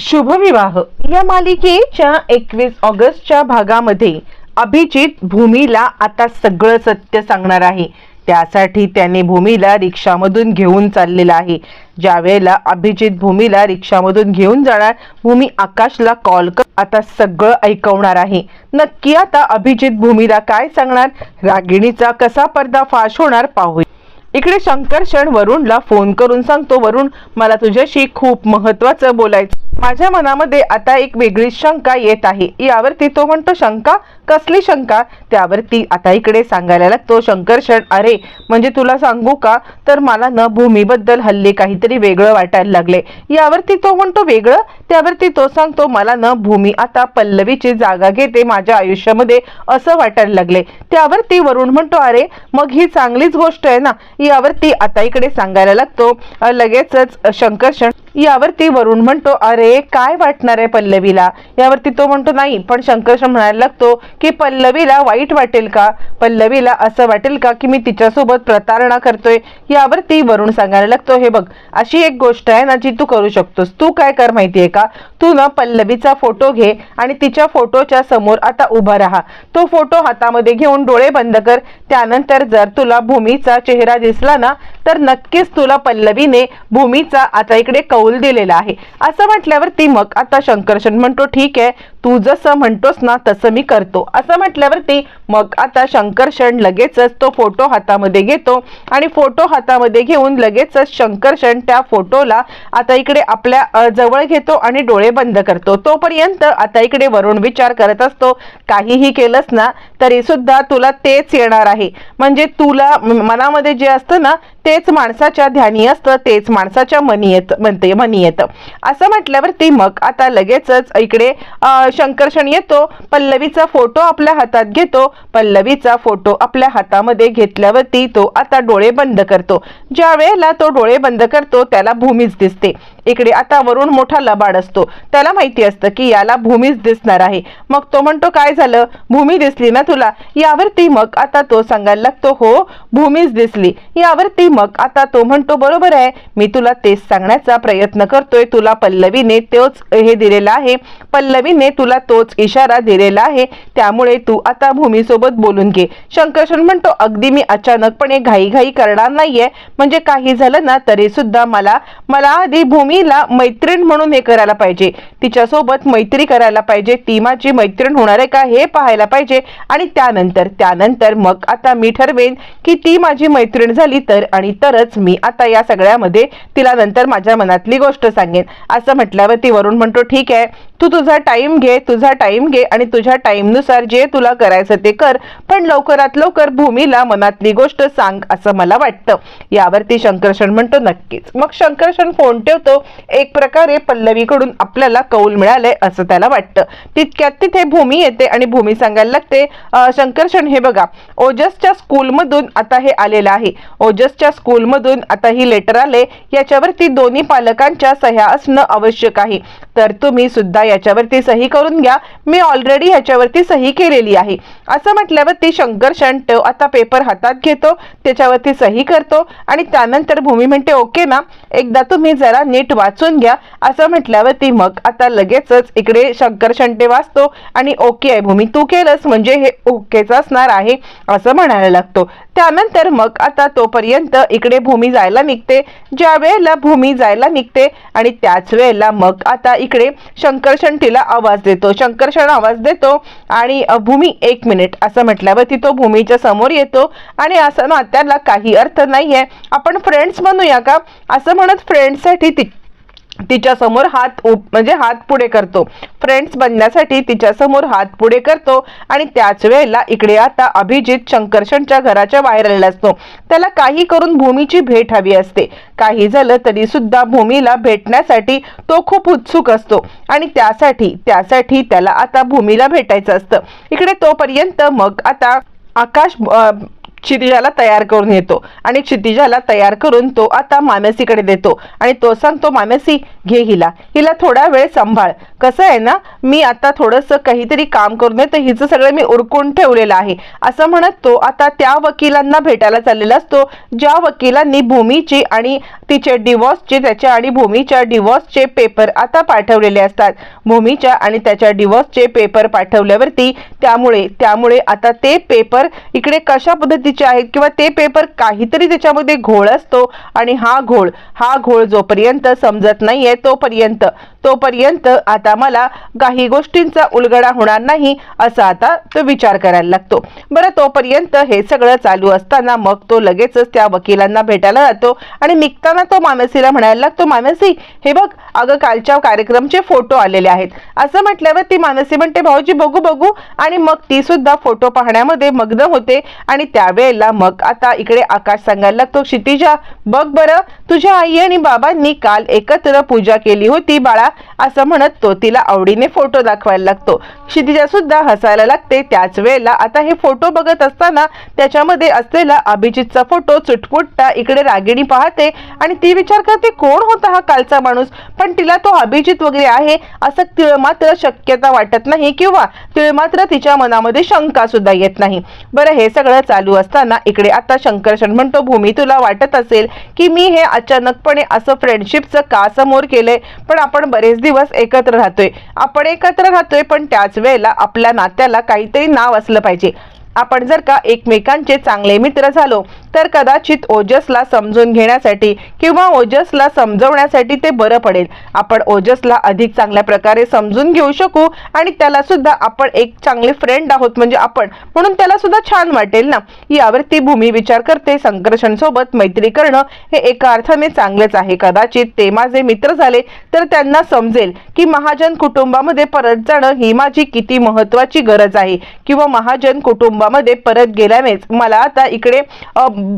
शुभविवाह. या मालिकेच्या एकवीस ऑगस्टच्या भागामध्ये अभिजित भूमीला आता सगळं सत्य सांगणार आहे. त्यासाठी त्याने भूमीला रिक्षामधून घेऊन चाललेला आहे. ज्यावेळेला अभिजित भूमीला रिक्षामधून घेऊन जाणार भूमी आकाशला कॉल कर आता सगळं ऐकवणार आहे. नक्की आता अभिजित भूमीला काय सांगणार? रागिणीचा कसा पर्दाफाश होणार पाहूया. इकडे शंकर क्षण वरुणला फोन करून सांगतो वरुण मला तुझ्याशी खूप महत्वाचं बोलायचं. माझ्या मनामध्ये आता एक वेगळी शंका येत आहे. यावरती तो म्हणतो शंका? कसली शंका? त्यावरती आता इकडे सांगायला लागतो शंकरशण अरे म्हणजे तुला सांगू का? तर मला न भूमीबद्दल हल्ली काहीतरी वेगळं वाटायला लागले. यावरती तो म्हणतो वेगळं? त्यावरती तो सांगतो मला न भूमी आता पल्लवीची जागा घेते माझ्या आयुष्यामध्ये असं वाटायला लागले. त्यावरती वरुण म्हणतो अरे मग ही चांगलीच गोष्ट आहे ना. यावरती आता इकडे सांगायला लागतो. लगेचच शंकरशण यावरती वरुण म्हणतो अरे काय वाटणार आहे पल्लवीला? यावरती तो म्हणतो नाही पण शंकरशण म्हणायला लागतो की पल्लवीला वाईट वाटेल का? पल्लवीला असं वाटेल का की मी तिच्यासोबत प्रतारणा करतोय? यावरती वरुण सांगायला लागतो हे बघ अशी एक गोष्ट आहे ना जी तू करू शकतोस. तू काय कर माहितीये का? तू ना पल्लवीचा फोटो घे आणि तिच्या फोटोच्या समोर आता उभा राहा. तो फोटो हातामध्ये घेऊन डोळे बंद कर. त्यानंतर जर तुला भूमीचा चेहरा दिसला ना तर नक्कीच तुला पल्लवीने भूमीचा आता इकडे कौ कौल दिलेला आहे. असं म्हटल्यावरती मग आता शंकरशन म्हणतो ठीक आहे तू जसं म्हणतोस ना तसं मी करतो. असं म्हटल्यावरती मग आता शंकरशण लगेचच तो फोटो हातामध्ये घेतो आणि फोटो हातामध्ये घेऊन लगेचच शंकरशण त्या फोटोला आता इकडे आपल्या जवळ घेतो आणि डोळे बंद करतो. तोपर्यंत आता इकडे वरुण विचार करत असतो काहीही केलंस ना तरी सुद्धा तुला तेच येणार आहे. म्हणजे तुला मनामध्ये जे असतं ना तेच माणसाच्या ध्यानी असतं तेच माणसाच्या मनी येत म्हणते मनी येतं असं म्हटल्यावरती मग आता लगेचच इकडे शंकरशण येतो पल्लवीचा फोटो आपल्या हातात घेतो. पल्लवीचा फोटो आपल्या हातामध्ये घेतल्यावरती तो आता डोळे बंद करतो. ज्या वेळेला तो डोळे बंद करतो त्याला भूमीच दिसते. इकडे आता वरून मोठा लबाड असतो. त्याला माहिती असतं की याला भूमीच दिसणार आहे. मग तो म्हणतो काय झालं? भूमी दिसली ना तुला? यावरती मग आता तो सांगायला लागतो हो भूमीच दिसली. यावरती मग आता तो म्हणतो बरोबर आहे. मी तुला तेच सांगण्याचा प्रयत्न करतोय. तुला पल्लवीने तोच हे दिलेला आहे. पल्लवीने तुला तोच इशारा दिलेला आहे. त्यामुळे तू आता भूमीसोबत बोलून घे. शंकरशन म्हणतो अगदी मी अचानकपणे घाईघाई करणार नाहीये. म्हणजे काही झालं ना तरी सुद्धा मला मला आधी भूमी भूमीला मैत्रीण म्हणून हे करायला पाहिजे. तिच्यासोबत मैत्री करायला पाहिजे. ती माझी मैत्रीण होणार आहे का हे पाहायला पाहिजे. आणि त्यानंतर त्यानंतर मग आता मी ठरवेन की ती माझी मैत्रीण झाली तर आणि तरच मी आता या सगळ्यामध्ये तिला नंतर माझ्या मनातली गोष्ट सांगेन. असं म्हटल्यावर ती वरून म्हणतो ठीक आहे. तू तुझा टाइम घे तुझा टाइम घे आणि तुझ्या टाइमनुसार जे तुला करायचं ते कर. पण लवकरात लवकर भूमीला मनातली गोष्ट सांग असं मला वाटतं. यावरती शंकरषण म्हणतो नक्कीच. मग शंकरषण फोन ठेवतो. एक प्रकारे पल्लवीकडून आपल्याला कौल मिळालंय असं त्याला वाटतं. तितक्यात तिथे भूमी येते आणि भूमी सांगायला लागते शंकरषण हे बघा. ओजसच्या स्कूलमधून आता हे आलेलं आहे. ओजसच्या स्कूलमधून आता ही लेटर आले. याच्यावरती दोन्ही पालकांच्या सह्या असणं आवश्यक आहे. तर तुम्ही सुद्धा याच्यावरती सही करून घ्या. मी ऑलरेडी ह्याच्यावरती सही केलेली आहे. असं म्हटल्यावरती शंकर शंट आता पेपर हातात घेतो त्याच्यावरती सही करतो आणि त्यानंतर भूमी म्हणते ओके ना एकदा तुम्ही जरा नीट वाचून घ्या. असं म्हटल्यावरती मग आता लगेचच इकडे शंकर शंटे वाचतो आणि ओके आहे भूमी तू केलंस म्हणजे हे ओकेच असणार आहे. असं म्हणायला लागतो. त्यानंतर मग आता तोपर्यंत इकडे भूमी जायला निघते ज्या वेळेला भूमी जायला निघते आणि त्याच वेळेला मग आता इकडे शंकरशण तिला आवाज देतो. शंकरशण आवाज देतो आणि भूमी एक मिनिट असं म्हटल्यावरती तो भूमीच्या समोर येतो आणि असं ना त्याला काही अर्थ नाही आहे आपण फ्रेंड्स म्हणूया का? असं म्हणत फ्रेंड्ससाठी ती तिच्या समोर हात उप म्हणजे हात पुढे करतो. फ्रेंड्स बनण्यासाठी तिच्या समोर हात पुढे करतो आणि त्याच वेळेला इकडे आता अभिजित शंकरशनच्या घराच्या बाहेर आलेला असतो. त्याला काही करून भूमीची भेट हवी असते. काही झालं तरी सुद्धा भूमीला भेटण्यासाठी तो खूप उत्सुक असतो आणि त्यासाठी त्यासाठी त्याला आता भूमीला भेटायचं असतं. इकडे तोपर्यंत मग आता आकाश क्षितिजाला तयार करून येतो. आणि क्षितिजाला तयार करून तो आता मामेसीकडे देतो. आणि तो सांगतो मामेसी घे हिला. हिला थोडा वेळ सांभाळ. कसं आहे ना मी आता थोडंसं काहीतरी काम करून येतो हिचं सगळं मी उरकून ठेवलेलं आहे. असं म्हणत तो आता त्या वकिलांना भेटायला चाललेला असतो ज्या वकिलांनी भूमीची आणि तिचे डिवॉर्सचे त्याच्या आणि भूमीच्या डिवॉर्सचे पेपर आता पाठवलेले असतात. भूमीच्या आणि त्याच्या डिवॉर्सचे पेपर पाठवल्यावरती त्यामुळे त्यामुळे आता ते पेपर इकडे कशा पद्धतीचे आहेत किंवा ते पेपर काहीतरी त्याच्यामध्ये घोळ असतो आणि हा घोळ हा घोळ जोपर्यंत समजत नाहीये तोपर्यंत तोपर्यंत आता मला काही गोष्टींचा उलगडा होणार नाही असा आता तो विचार करायला लागतो. बरं तोपर्यंत हे सगळं चालू असताना मग तो लगेचच त्या वकिलांना भेटायला जातो आणि निघताना तो मामेसीला म्हणायला लागतो मानसी हे बघ अगं कालच्या कार्यक्रमचे फोटो आलेले आहेत. असं म्हटल्यावर ती मानसी म्हणते भाऊजी बघू बघू. आणि मग ती सुद्धा फोटो पाहण्यामध्ये मग्न होते आणि त्यावेळेला मग आता इकडे आकाश सांगायला लागतो क्षितिजा बघ बरं तुझ्या आई आणि बाबांनी काल एकत्र पूजा केली होती बाळा. असं म्हणत तो तिला आवडीने फोटो दाखवायला लागतो. क्षितिजा सुद्धा हसायला लागते. त्याच वेळेला आता हे फोटो बघत असताना त्याच्यामध्ये असलेला अभिजितचा फोटो चुटपुटता इकडे रागिणी पाहते आणि ती विचार करते कोण होता हा कालचा माणूस? पण तिला तो अभिजित वगैरे आहे असं तिळ मात्र शक्यता वाटत नाही किंवा तिळ मात्र तिच्या मनामध्ये शंका सुद्धा येत नाही. बरं हे सगळं चालू असताना इकडे आता शंकरशन म्हणतो भूमी तुला वाटत असेल की मी हे अचानकपणे असं फ्रेंडशिपचं का समोर केलंय? पण आपण बरेच दिवस एकत्र राहतोय. आपण एकत्र राहतोय पण त्याच वेळेला आपल्या नात्याला काहीतरी नाव असलं पाहिजे. आपण जर का एकमेकांचे चांगले मित्र झालो तर कदाचित ओजसला समजून घेण्यासाठी किंवा ओजसला समजवण्यासाठी ते बरं पडेल. आपण ओजसला अधिक चांगल्या प्रकारे समजून घेऊ शकू आणि त्याला सुद्धा आपण एक चांगले फ्रेंड आहोत म्हणजे आपण. म्हणून त्याला सुद्धा छान वाटेल ना. यावर ती भूमी विचार करते संकर्षण सोबत मैत्री करणं हे एका अर्थाने चांगलेच आहे. कदाचित ते माझे मित्र झाले तर त्यांना समजेल की महाजन कुटुंबामध्ये परत जाणं ही माझी किती महत्वाची गरज आहे. किंवा महाजन कुटुंब कुटुंबामध्ये परत गेल्यानेच मला आता इकडे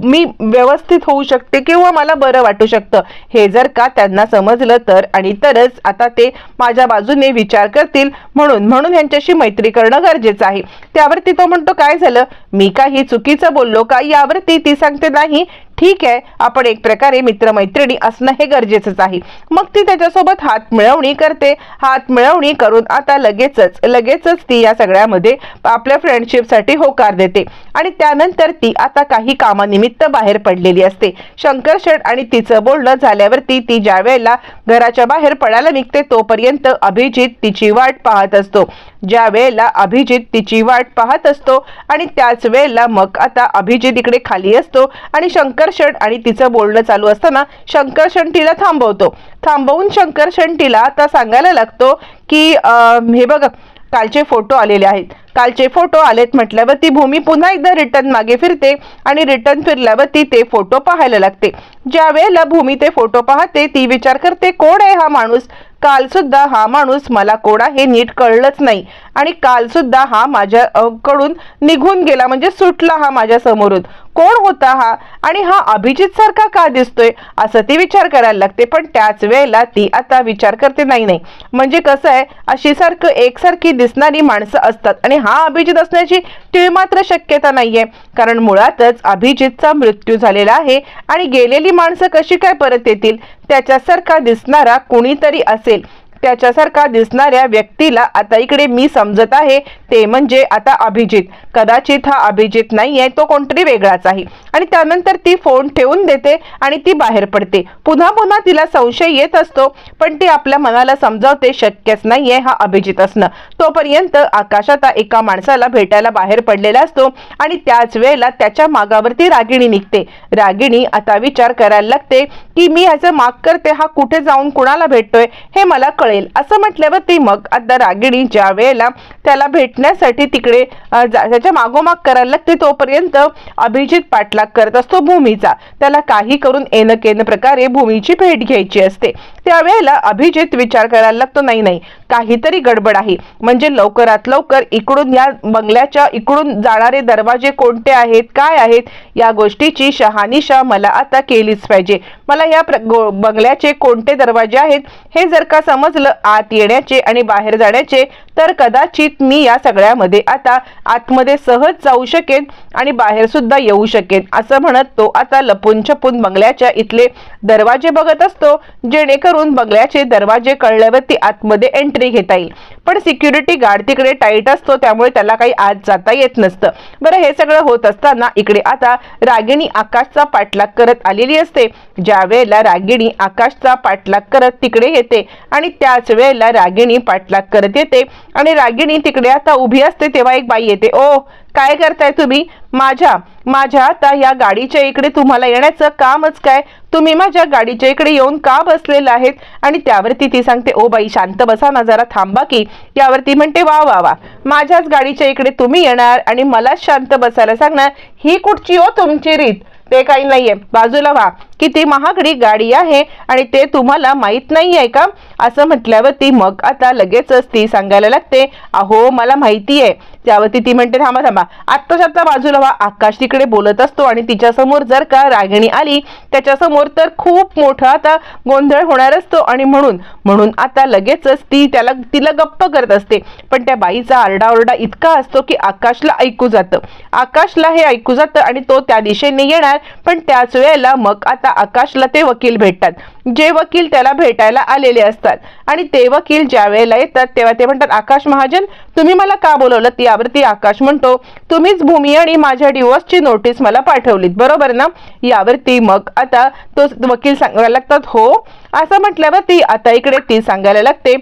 मी व्यवस्थित होऊ शकते किंवा मला बरं वाटू शकतं. हे जर का त्यांना समजलं तर आणि तरच आता ते माझ्या बाजूने विचार करतील म्हणून म्हणून यांच्याशी मैत्री करणं गरजेचं आहे. त्यावरती तो म्हणतो काय झालं? मी काही चुकीचं बोललो का? यावरती ती सांगते नाही. ठीक आहे आपण एक प्रकारे मित्रमैत्रिणी असणं हे गरजेचंच आहे. मग ती त्याच्यासोबत हात मिळवणी करते. हात मिळवणी करून आता लगेचच लगेचच ती या सगळ्यामध्ये आपल्या फ्रेंडशिपसाठी होकार देते. आणि त्यानंतर ती आता काही कामानिमित्त बाहेर पडलेली असते. शंकरशेठ आणि तिचं बोलणं झाल्यावरती ती ज्या वेळेला घराच्या बाहेर पडायला निघते तोपर्यंत अभिजित तिची वाट पाहत असतो. ज्या वेळेला अभिजित तिची वाट पाहत असतो आणि त्याच वेळेला मग आता अभिजित इकडे खाली असतो आणि शंकरशण आणि तिचं बोलणं चालू असताना शंकरशण तिला थांबवतो. थांबवून शंकरशण तिला आता सांगायला लागतो की हे बघ कालचे फोटो आलेले आहेत. कालचे फोटो आलेत म्हटल्यावर ती भूमी पुन्हा एकदा रिटर्न मागे फिरते आणि रिटर्न फिरल्यावर ती ते फोटो पाहायला लागते. ज्या वेळेला भूमी ते फोटो पाहते ती विचार करते कोण आहे हा माणूस? काल सुद्धा हा माणूस मला कोणा हे नीट कळलंच नाही. आणि काल सुद्धा हा माझ्या कडून निघून गेला म्हणजे सुटला हा माझ्या समोरून. कोण होता हा? आणि हा अभिजित सारखा का दिसतोय? असं ती विचार करायला लागते पण त्याच वेळेला ती आता विचार करते नाही नाही. म्हणजे कसं आहे अशी सारखं एकसारखी दिसणारी माणसं असतात. आणि हा अभिजित असण्याची ती मात्र शक्यता नाहीये. कारण मुळातच अभिजितचा मृत्यू झालेला आहे आणि गेलेली माणसं कशी काय परत येतील? त्याच्यासारखा दिसणारा कोणीतरी असेल. त्याच्यासारखा दिसणाऱ्या व्यक्तीला आता इकडे मी समजत आहे ते म्हणजे आता अभिजित. कदाचित हा अभिजित आहे तो कोणतरी वेगळाच आहे. आणि त्यानंतर ती फोन ठेवून देते आणि ती बाहेर पडते. पुन्हा पुन्हा तिला संशय येत असतो पण ती आपल्या मनाला समजावते शक्यच नाही आहे हा अभिजित असणं. तोपर्यंत आकाश आता एका माणसाला भेटायला बाहेर पडलेला असतो आणि त्याच वेळेला त्याच्या मागावरती रागिणी निघते. रागिणी आता विचार करायला लागते की मी ह्याचं माग करते हा कुठे जाऊन कुणाला भेटतोय हे मला कळेल. असं म्हटल्यावर ती मग आता रागिणी ज्या वेळेला त्याला भेटण्यासाठी तिकडे त्याच्या मागोमाग करायला लागते तोपर्यंत अभिजित पाठलाग करत असतो भूमीचा. त्याला काही करून एन केन प्रकारे भूमीची भेट घ्यायची असते. त्यावेळेला अभिजित विचार करायला लागतो नाही नाही काहीतरी गडबड आहे. म्हणजे लवकरात लवकर इकडून या बंगल्याच्या इकडून जाणारे दरवाजे कोणते आहेत काय आहेत या गोष्टीची शहानिशा मला आता केलीच पाहिजे. मला या बंगल्याचे कोणते दरवाजे आहेत हे जर का समज समजलं आत येण्याचे आणि बाहेर जाण्याचे तर कदाचित मी या सगळ्यामध्ये आता आतमध्ये सहज जाऊ शकेन आणि बाहेर सुद्धा येऊ शकेन असं म्हणत तो आता लपून छपून बंगल्याच्या इथले दरवाजे बघत असतो जेणेकरून बंगल्याचे दरवाजे कळल्यावरती आतमध्ये एंट्री घेता येईल. पण सिक्युरिटी गार्ड तिकडे टाईट असतो त्यामुळे त्याला काही आत जाता येत नसतं. बरं हे सगळं होत असताना इकडे आता रागिणी आकाशचा पाठलाग करत आलेली असते. ज्या वेळेला रागिणी आकाशचा पाठलाग करत तिकडे येते आणि त्याच वेळेला रागिणी पाठलाग करत येते आणि रागिणी तिकडे आता उभी असते तेव्हा एक बाई येते ओ काय करताय तुम्ही? माझ्या माझ्या आता या गाडीच्या इकडे तुम्हाला येण्याचं कामच काय? तुम्ही माझ्या गाडीच्या इकडे येऊन का बसलेला आहेत? आणि त्यावरती ती सांगते ओ बाई शांत बसा ना जरा थांबा की. यावरती म्हणते वा वा वा माझ्याच गाडीच्या इकडे तुम्ही येणार आणि मलाच शांत बसायला सांगणार. ही कुठची हो तुमची रीत? ते काही नाहीये. बाजूला व्हा. किती महागडी गाडी आहे आणि ते तुम्हाला माहीत नाही आहे का? असं म्हटल्यावरती मग आता लगेचच ती सांगायला लागते अहो मला माहिती आहे त्यावरती ती म्हणते थांबा थांबा. आत्ताच आता बाजूला व्हा. आकाश तिकडे बोलत असतो आणि तिच्यासमोर जर का रागिणी आली त्याच्यासमोर तर खूप मोठा आता गोंधळ होणार असतो आणि म्हणून म्हणून आता लगेचच ती त्याला तिला गप्प करत असते. पण त्या बाईचा आरडाओरडा इतका असतो की आकाशला ऐकू जातं. आकाशला हे ऐकू जातं आणि तो त्या दिशेने येणार पण त्याच वेळेला मग आता आकाशला ते वकील भेटतात. जे वकील त्याला भेटायला आलेले असतात. आणि ते वकील ज्या वेळेला येतात तेव्हा ते म्हणतात आकाश महाजन तुम्ही मला का बोलवलं? यावरती आकाश म्हणतो तुम्हीच भूमी आणि माझ्या डिवोर्सची नोटीस मला पाठवलीत बरोबर ना? यावरती मग आता तो वकील सांगायला लागतात हो. असं म्हटल्यावर ती आता इकडे ती सांगायला लागते.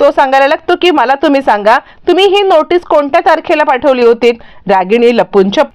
तो सांगायला लागतो की मला तुम्ही सांगा तुम्ही ही नोटीस कोणत्या तारखेला पाठवली होती रागिणी लपून छप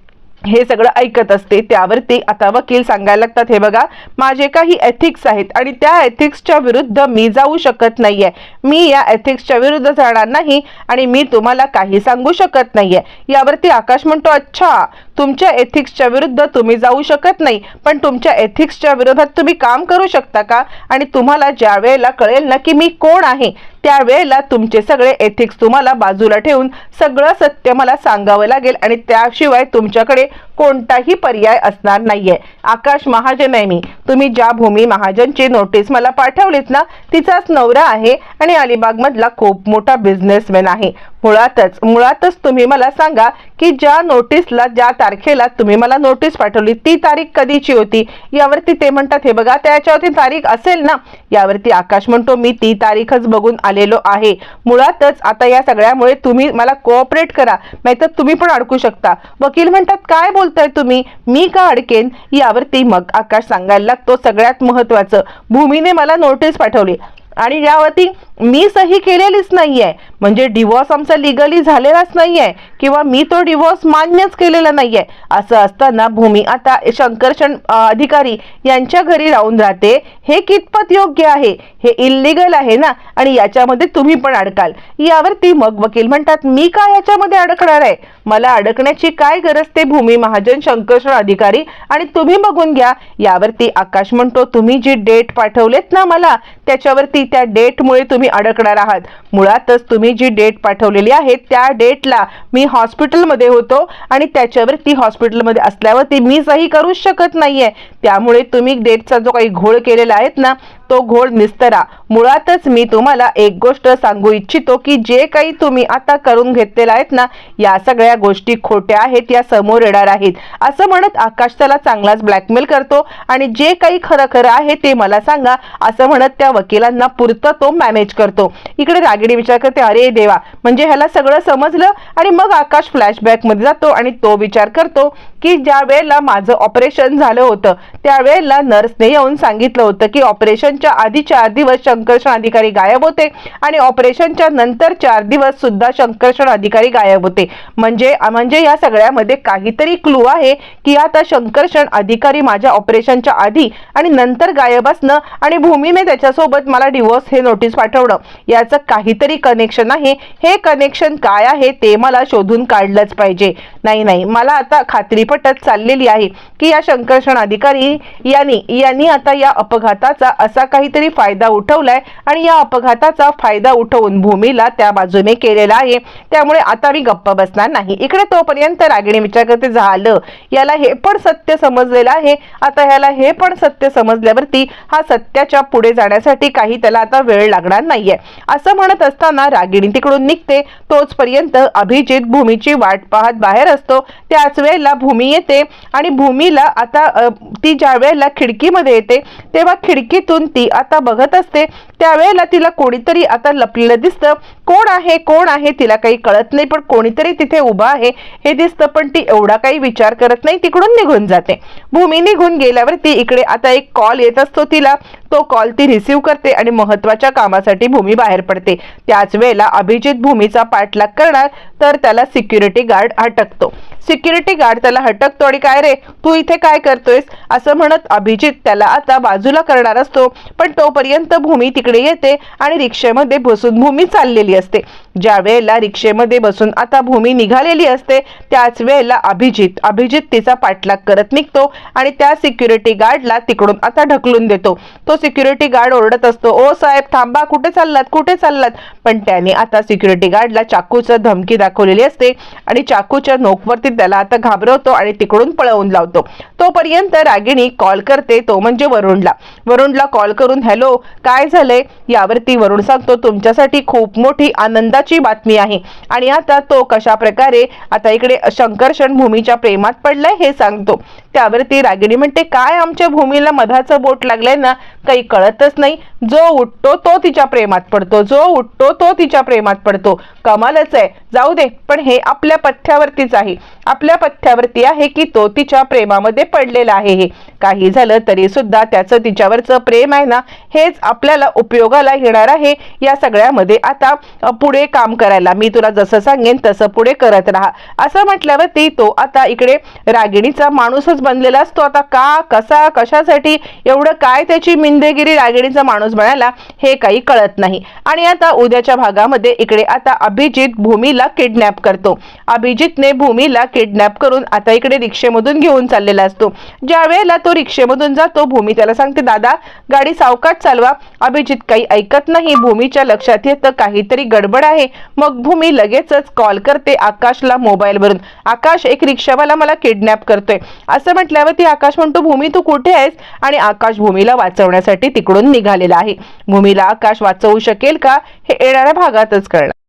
हे सगळं ऐकत असते त्यावरती आता वकील सांगायला लागतात हे बघा माझे काही एथिक्स आहेत आणि त्या एथिक्सच्या विरुद्ध मी जाऊ शकत नाहीये. मी या एथिक्सच्या विरुद्ध जाणार नाही आणि मी तुम्हाला काही सांगू शकत नाहीये. यावरती आकाश म्हणतो अच्छा तुमच्या एथिक्सच्या विरुद्ध तुम्ही जाऊ शकत नाही. पण तुमच्या एथिक्सच्या विरोधात तुम्ही काम करू शकता का? आणि तुम्हाला ज्या वेळेला कळेल ना की मी कोण आहे त्यावेळेला तुमचे सगळे एथिक्स तुम्हाला बाजूला ठेवून सगळं सत्य मला सांगावं लागेल आणि त्याशिवाय तुमच्याकडे कोणताही पर्याय असणार नाहीये. आकाश महाजन आहे मी तुम्ही ज्या भूमी महाजनची नोटीस मला पाठवलीत ना तिचाच नवरा आहे आणि अलिबाग मधला खूप मोठा बिझनेसमॅन आहे. मुळातच मुळातच तुम्ही मला सांगा की ज्या नोटीसला ज्या तारखेला तुम्ही मला नोटीस पाठवली ती तारीख कधीची होती? यावरती ते म्हणतात हे बघा त्याच्यावरती तारीख असेल ना. यावरती आकाश म्हणतो मी ती तारीखच बघून आलेलो आहे. मुळातच आता या सगळ्यामुळे तुम्ही मला कोऑपरेट करा नाहीतर तुम्ही पण अडकू शकता. वकील म्हणतात काय बोलताय तुम्ही मी का अडकेन यावरती मग आकाश सांगायला लागतो. सगळ्यात महत्वाचं भूमीने मला नोटीस पाठवली. आणि यावरती मी सही केलेलीच नाही आहे म्हणजे डिवॉर्स आमचा लिगली झालेलाच नाही आहे किंवा मी तो डिवॉर्स मान्यच केलेला नाही आहे असं असताना भूमी आता शंकरशन अधिकारी यांच्या घरी राहून राहते. हे कितपत योग्य आहे? हे इल्लिगल आहे ना? आणि याच्यामध्ये तुम्ही पण अडकाल. यावरती मग वकील म्हणतात मी का याच्यामध्ये अडकणार आहे? मला अडकण्याची काय गरज ते भूमी महाजन शंकरशन अधिकारी आणि तुम्ही बघून घ्या. यावरती आकाश म्हणतो तुम्ही जी डेट पाठवलेत ना मला त्याच्यावरती त्या डेटमुळे तुम्ही अडकणार आहात. मुळातच तुम्ही जी डेट पाठवलेली आहे त्या डेटला मी हॉस्पिटलमध्ये होतो आणि त्याच्यावर ती हॉस्पिटलमध्ये असल्यावर ती मी सही करूच शकत नाही आहे त्यामुळे तुम्ही डेटचा जो काही घोळ केलेला आहेत ना तो घोळ निस्तरा मुळातच मी तुम्हाला एक गोष्ट सांगू इच्छितो की जे काही तुम्ही आता करून घेतलेलं आहेत ना या सगळ्या गोष्टी खोट्या आहेत या समोर येणार आहेत. असं म्हणत आकाश त्याला चांगलाच ब्लॅकमेल करतो आणि जे काही खरं खरं आहे ते मला सांगा असं म्हणत त्या वकिलांना पुरतं तो मॅनेज करतो. इकडे रागिणी विचार करते अरे देवा म्हणजे ह्याला सगळं समजलं? आणि मग आकाश फ्लॅशबॅकमध्ये जातो आणि तो विचार करतो की ज्या वेळेला माझं ऑपरेशन झालं होतं त्यावेळेला नर्सने येऊन सांगितलं होतं की ऑपरेशनच्या आधी चार दिवस शंकरषण अधिकारी गायब होते आणि ऑपरेशनच्या नंतर चार दिवस सुद्धा शंकरषण अधिकारी गायब होते. म्हणजे म्हणजे या सगळ्यामध्ये काहीतरी क्लू आहे की आता शंकरषण अधिकारी माझ्या ऑपरेशनच्या आधी आणि नंतर गायब असणं आणि भूमीने त्याच्यासोबत मला डिवोर्स हे नोटीस पाठवणं याचं काहीतरी कनेक्शन आहे. हे कनेक्शन काय आहे ते मला शोधून काढलंच पाहिजे. नाही नाही मला आता खात्री पटत चाललेली आहे की या शंकरषण अधिकारी यांनी यांनी आता या अपघाताचा असा काहीतरी फायदा उठवलाय आणि या अपघाताचा फायदा उठवून भूमीला त्या बाजूने केलेला आहे. त्यामुळे आता मी गप्प बसणार नाही. इकडे तोपर्यंत रागिणी विचार करते झालं. याला हे पण सत्य समजलेलं आहे. आता ह्याला हे पण सत्य समजल्यावरती हा सत्याच्या पुढे जाण्यासाठी काही त्याला आता वेळ लागणार नाहीये. असं म्हणत असताना रागिणी तिकडून निघते. तोचपर्यंत अभिजित भूमीची वाट पाहत बाहेर असतो. त्याच वेळेला भूमी येते आणि भूमीला आता ती ज्या वेळेला खिडकीमध्ये येते तेव्हा खिडकीतून ती आता बघत असते. त्यावेळेला तिला कोणीतरी आता लपलेलं दिसतं. कोण आहे कोण आहे तिला काही कळत नाही पण कोणीतरी तिथे उभा आहे. हे दिसतं पण ती एवढा काही विचार करत नाही तिकडून निघून जाते. भूमी निघून गेल्यावरती इकडे आता एक कॉल येत असतो तिला. तो कॉल ती रिसीव्ह करते आणि महत्त्वाच्या कामासाठी भूमी बाहेर पडते. त्याच वेळेला अभिजित भूमीचा पाठलाग करणार तर त्याला सिक्युरिटी गार्ड अटकतो. सिक्युरिटी गार्ड त्याला हटक तोडी काय रे? तू इथे काय करतोयस? असं म्हणत अभिजित त्याला आता बाजूला करणार असतो. पण तोपर्यंत भूमी तिकडे येते आणि रिक्षेमध्ये बसून भूमी चाललेली असते. ज्या वेळेला रिक्षेमध्ये बसून आता भूमी निघालेली असते त्याच वेळेला अभिजित अभिजित तिचा पाठलाग करत निघतो आणि त्या सिक्युरिटी गार्डला तिकडून आता ढकलून देतो. तो सिक्युरिटी गार्ड ओरडत असतो ओ साहेब थांबा कुठे चाललात? कुठे चाललात? पण त्याने आता सिक्युरिटी गार्डला चाकूचं धमकी दाखवलेली असते आणि चाकूच्या नोकवरती त्याला आता घाबरवतो आणि तिकडून पळवून लावतो. तोपर्यंत रागिणी कॉल करते तो म्हणजे वरुणला. वरुणला कॉल करून हॅलो काय झालंय? यावरती वरुण सांगतो तुमच्यासाठी खूप मोठी आनंदाची बातमी आहे. आणि आता तो कशा प्रकारे आता इकडे शंकरशण भूमीच्या प्रेमात पडलाय हे सांगतो. त्यावरती रागिणी म्हणते काय आमच्या भूमीला मधाचं बोट लागलंय ना काही कळतच नाही. जो उठतो तो तिच्या प्रेमात पडतो. जो उठतो तो तिच्या प्रेमात पडतो. कमालच आहे. जाऊ दे पण हे आपल्या पथ्यावरतीच आहे. आपल्या पथ्यावरती आहे की तो तिच्या प्रेमामध्ये पडलेला आहे हे. काही झालं तरी सुद्धा त्याचं तिच्यावरचं प्रेम आहे ना हेच आपल्याला उपयोगाला येणार आहे या सगळ्यामध्ये. आता पुढे काम करायला. मी तुला जसं सांगेन तसं पुढे करत राहा. असं म्हटल्यावरती तो आता इकडे रागिणीचा माणूसच बनलेला असतो. आता का कसा कशासाठी एवढं काय त्याची मिंदेगिरी रागिणीचा माणूस बनायला हे काही कळत नाही. आणि आता उद्याच्या भागामध्ये इकडे आता अभिजित भूमीला किडनॅप करतो. अभिजितने भूमीला किडनॅप करून आता इकडे रिक्षेमधून घेऊन चाललेला असतो. ज्या वेळेला तो रिक्षेमधून जातो भूमी त्याला सांगते दादा गाडी सावकाश चालवा. अभिजित काही ऐकत नाही. भूमीच्या लक्षात येतं काहीतरी गडबड आहे. मग भूमी लगेचच कॉल करते आकाशला मोबाईलवरून आकाश एक रिक्षावाला मला किडनॅप करतोय. असं म्हटल्यावर ती आकाश म्हणतो भूमी तू कुठे आहेस? आणि आकाश भूमीला वाचवण्यासाठी तिकडून निघालेला आहे. भूमीला आकाश वाचवू शकेल का? हे येणाऱ्या भागातच कळणार.